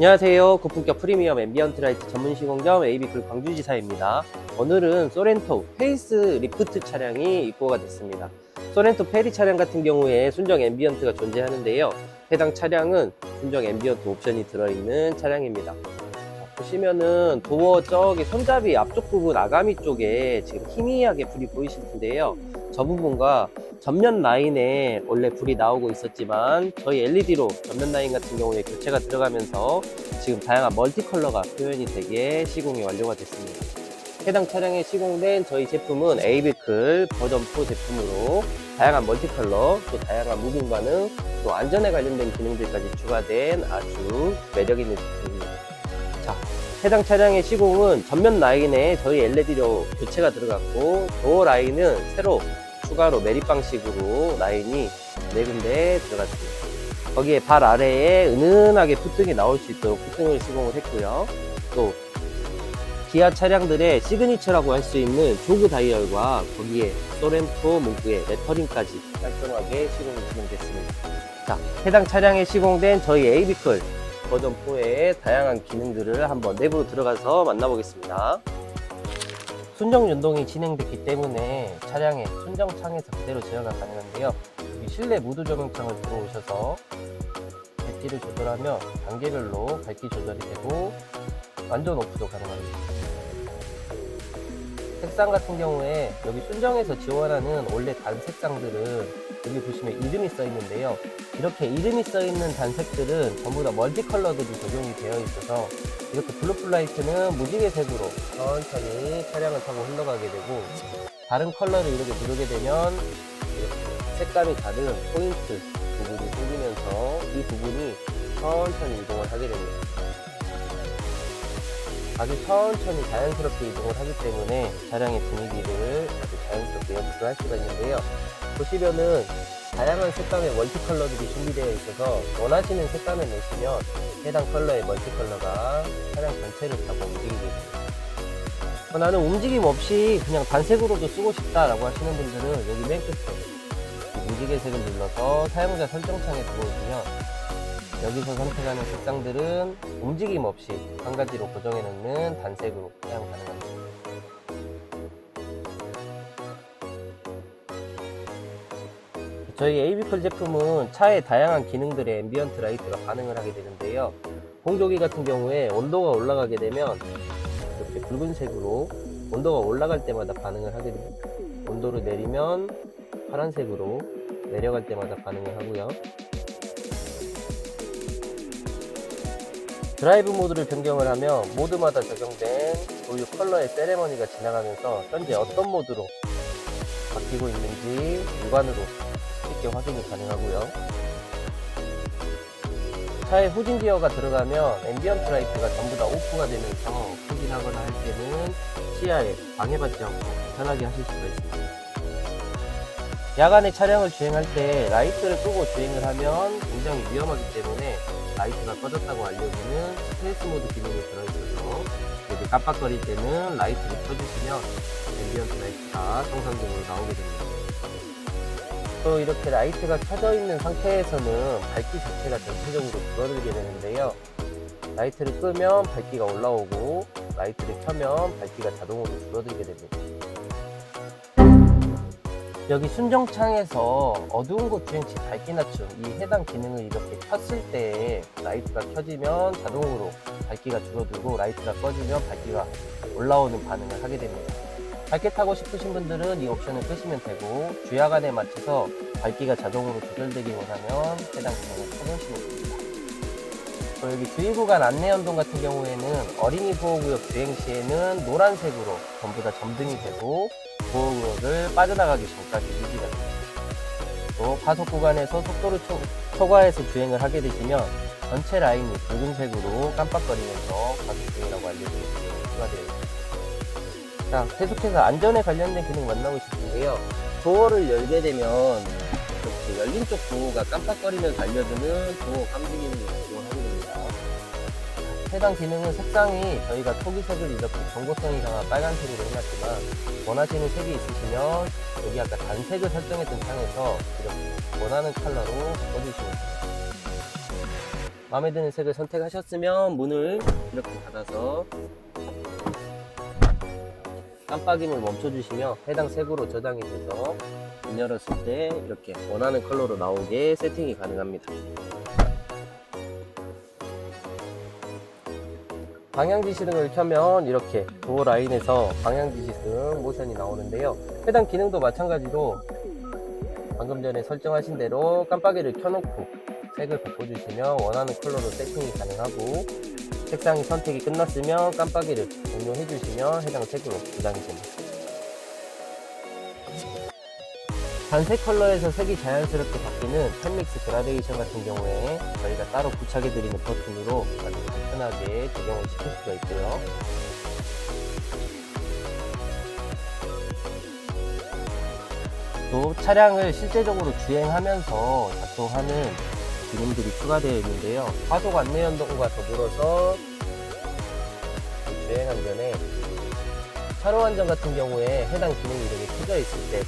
안녕하세요. 고품격 프리미엄 앰비언트 라이트 전문 시공점 AB클 광주지사입니다. 오늘은 소렌토 페이스 리프트 차량이 입고가 됐습니다. 소렌토 페리 차량 같은 경우에 순정 앰비언트가 존재하는데요. 해당 차량은 순정 앰비언트 옵션이 들어있는 차량입니다. 자, 보시면은 도어 저기 손잡이 앞쪽 부분 아가미 쪽에 지금 희미하게 불이 보이실 텐데요. 저 부분과 전면 라인에 원래 불이 나오고 있었지만 저희 LED로 전면 라인 같은 경우에 교체가 들어가면서 지금 다양한 멀티 컬러가 표현이 되게 시공이 완료가 됐습니다. 해당 차량에 시공된 저희 제품은 에이비클 버전 4 제품으로 다양한 멀티 컬러, 또 다양한 무빙 반응, 또 안전에 관련된 기능들까지 추가된 아주 매력 있는 제품입니다. 자, 해당 차량의 시공은 전면 라인에 저희 LED로 교체가 들어갔고 도어 라인은 새로 추가로 매립 방식으로 라인이 네 군데 들어갔습니다. 거기에 발 아래에 은은하게 푸등이 나올 수 있도록 푸등을 시공을 했고요. 또 기아 차량들의 시그니처라고 할 수 있는 조그 다이얼과 거기에 소렌토 문구의 레터링까지 깔끔하게 시공이 진행됐습니다. 자, 해당 차량에 시공된 저희 AB클 버전 4의 다양한 기능들을 한번 내부로 들어가서 만나보겠습니다. 순정 연동이 진행됐기 때문에 차량의 순정 창에서 그대로 제어가 가능한데요. 실내 무드 조명창을 들어오셔서 밝기를 조절하며 단계별로 밝기 조절이 되고 완전 오프도 가능합니다. 색상 같은 경우에 여기 순정에서 지원하는 원래 단 색상들은 여기 보시면 이름이 써 있는데요. 이렇게 이름이 써 있는 단색들은 전부 다 멀티 컬러들이 적용이 되어 있어서 이렇게 블루플라이트는 무지개 색으로 천천히 차량을 타고 흘러가게 되고 다른 컬러를 이렇게 누르게 되면 이렇게 색감이 다른 포인트 부분이 생기면서 이 부분이 천천히 이동을 하게 됩니다. 아주 천천히 자연스럽게 이동을 하기 때문에 차량의 분위기를 아주 자연스럽게 연출을 할 수가 있는데요. 보시면은 다양한 색감의 멀티 컬러들이 준비되어 있어서 원하시는 색감을 내시면 해당 컬러의 멀티 컬러가 차량 전체를 타고 움직이게 됩니다. 어, 나는 움직임 없이 그냥 단색으로도 쓰고 싶다라고 하시는 분들은 여기 맨 끝에 이 무지개색을 눌러서 사용자 설정창에 들어오시면 여기서 선택하는 색상들은 움직임 없이 한 가지로 고정해 놓는 단색으로 사용 가능합니다. 저희 AB컬 제품은 차의 다양한 기능들의 앰비언트 라이트가 반응을 하게 되는데요. 공조기 같은 경우에 온도가 올라가게 되면 이렇게 붉은색으로 온도가 올라갈 때마다 반응을 하게 됩니다. 온도를 내리면 파란색으로 내려갈 때마다 반응을 하고요. 드라이브 모드를 변경을 하면 모드마다 적용된 고유 컬러의 세레머니가 지나가면서 현재 어떤 모드로 바뀌고 있는지 육안으로 쉽게 확인이 가능하고요. 차에 후진 기어가 들어가면 앰비언트 라이트가 전부 다 오프가 되면서 후진하거나 할 때는 시야에 방해받지 않고 편하게 하실 수가 있습니다. 야간에 차량을 주행할 때 라이트를 끄고 주행을 하면 굉장히 위험하기 때문에 라이트가 꺼졌다고 알려주는 스트레스 모드 기능이 들어있어서 여기 깜빡거릴 때는 라이트를 켜주시면 앰비언트 라이트가 정상적으로 나오게 됩니다. 또 이렇게 라이트가 켜져 있는 상태에서는 밝기 자체가 전체적으로 줄어들게 되는데요. 라이트를 끄면 밝기가 올라오고 라이트를 켜면 밝기가 자동으로 줄어들게 됩니다. 여기 순정창에서 어두운 곳 주행치 밝기 낮춤 이 해당 기능을 이렇게 켰을 때 라이트가 켜지면 자동으로 밝기가 줄어들고 라이트가 꺼지면 밝기가 올라오는 반응을 하게 됩니다. 밝게 타고 싶으신 분들은 이 옵션을 끄시면 되고 주야간에 맞춰서 밝기가 자동으로 조절되기 원하면 해당 기능을 켜놓으시면 됩니다. 또 여기 주의구간 안내 연동 같은 경우에는 어린이 보호구역 주행 시에는 노란색으로 전부 다 점등이 되고 보호구역을 빠져나가기 전까지 유지가 됩니다. 또 과속 구간에서 속도를 초, 초과해서 주행을 하게 되시면 전체 라인이 붉은색으로 깜빡거리면서 과속 중이라고 기능이 추가되어 있습니다. 자, 계속해서 안전에 관련된 기능 만나보실 텐데요. 도어를 열게 되면 이렇게 열린 쪽 도어가 깜빡거리면서 알려주는 도어 감지 기능을 제공하게 됩니다. 해당 기능은 색상이 저희가 토기색을 이렇게 정보성이 강한 빨간색으로 해놨지만 원하시는 색이 있으시면 여기 아까 단색을 설정했던 창에서 이렇게 원하는 컬러로 꺼주시면 됩니다. 마음에 드는 색을 선택하셨으면 문을 이렇게 닫아서 깜빡임을 멈춰주시면 해당 색으로 저장이 돼서 문 열었을 때 이렇게 원하는 컬러로 나오게 세팅이 가능합니다. 방향지시등을 켜면 이렇게 도어 라인에서 방향지시등 모션이 나오는데요. 해당 기능도 마찬가지로 방금 전에 설정하신 대로 깜빡이를 켜놓고 색을 바꿔주시면 원하는 컬러로 세팅이 가능하고 색상이 선택이 끝났으면 깜빡이를 종료해 주시면 해당 색으로 저장이 됩니다. 단색 컬러에서 색이 자연스럽게 바뀌는 펜믹스 그라데이션 같은 경우에 저희가 따로 부착해 드리는 버튼으로 아주 간편하게 적용을 시킬 수가 있고요. 또 차량을 실제적으로 주행하면서 작동하는 기능들이 추가되어 있는데요. 화속 안내 연동과 더불어서 주행 안전에 차로 안전 같은 경우에 해당 기능이 이렇게 켜져 있을 때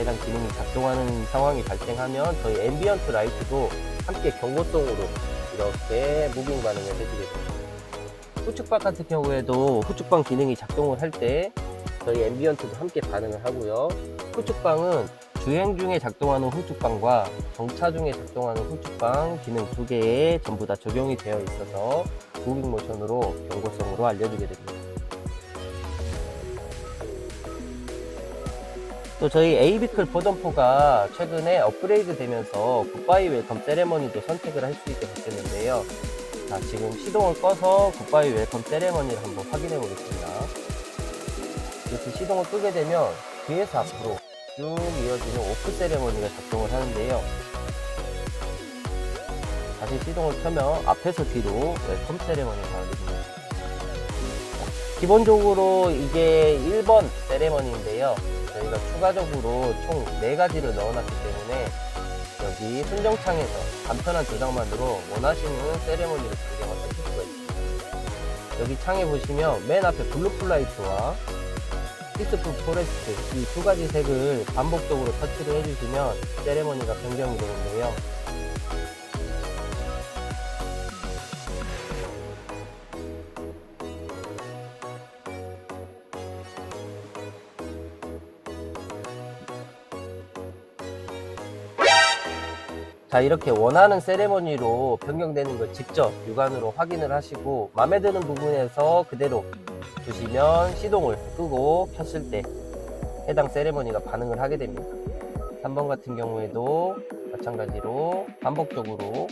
해당 기능이 작동하는 상황이 발생하면 저희 앰비언트 라이트도 함께 경고성으로 이렇게 무빙 반응을 해주게 됩니다. 후측방 같은 경우에도 후측방 기능이 작동을 할 때 저희 앰비언트도 함께 반응을 하고요. 후측방은 주행 중에 작동하는 후측방과 정차 중에 작동하는 후측방 기능 두 개에 전부 다 적용이 되어 있어서 무빙 모션으로 경고성으로 알려주게 됩니다. 또 저희 에이비클 버전 4가 최근에 업그레이드 되면서 굿바이 웰컴 세레머니도 선택을 할 수 있게 바뀌었는데요. 자, 지금 시동을 꺼서 굿바이 웰컴 세레머니를 한번 확인해 보겠습니다. 이렇게 시동을 끄게 되면 뒤에서 앞으로 쭉 이어지는 오프 세레머니가 작동을 하는데요. 다시 시동을 켜면 앞에서 뒤로 웰컴 세레머니가. 자, 기본적으로 이게 1번 세레머니인데요. 저희가 추가적으로 총 4가지를 넣어놨기 때문에 여기 순정창에서 간편한 조작만으로 원하시는 세레모니를 변경을 하실 수가 있습니다. 여기 창에 보시면 맨 앞에 블루플라이트와 피스풀 포레스트 이 두 가지 색을 반복적으로 터치를 해주시면 세레모니가 변경이 되는데요. 자 이렇게 원하는 세레머니로 변경되는 걸 직접 육안으로 확인을 하시고 마음에 드는 부분에서 그대로 두시면 시동을 끄고 켰을 때 해당 세레머니가 반응을 하게 됩니다. 3번 같은 경우에도 마찬가지로 반복적으로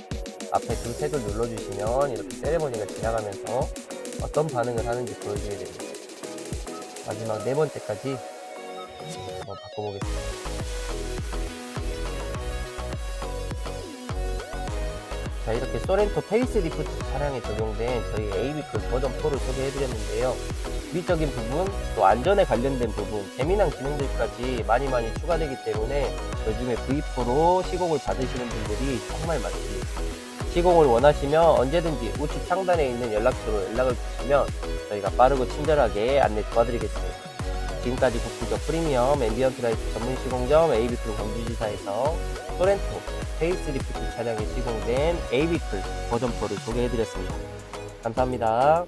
앞에 두 색을 눌러주시면 이렇게 세레머니가 지나가면서 어떤 반응을 하는지 보여주게 됩니다. 마지막 네 번째까지 한번 바꿔보겠습니다 자 이렇게 소렌토 페이스 리프트 차량에 적용된 저희 AB클 버전 4를 소개해드렸는데요. 미적인 부분, 또 안전에 관련된 부분, 재미난 기능들까지 많이 많이 추가되기 때문에 요즘에 V4로 시공을 받으시는 분들이 정말 많습니다. 시공을 원하시면 언제든지 우측 상단에 있는 연락처로 연락을 주시면 저희가 빠르고 친절하게 안내 도와드리겠습니다. 지금까지 국부적 프리미엄 앰비언트 라이트 전문 시공점 AB클 광주지사에서 소렌토 페이스리프트 차량에 시공된 AB클 버전 4를 소개해드렸습니다. 감사합니다.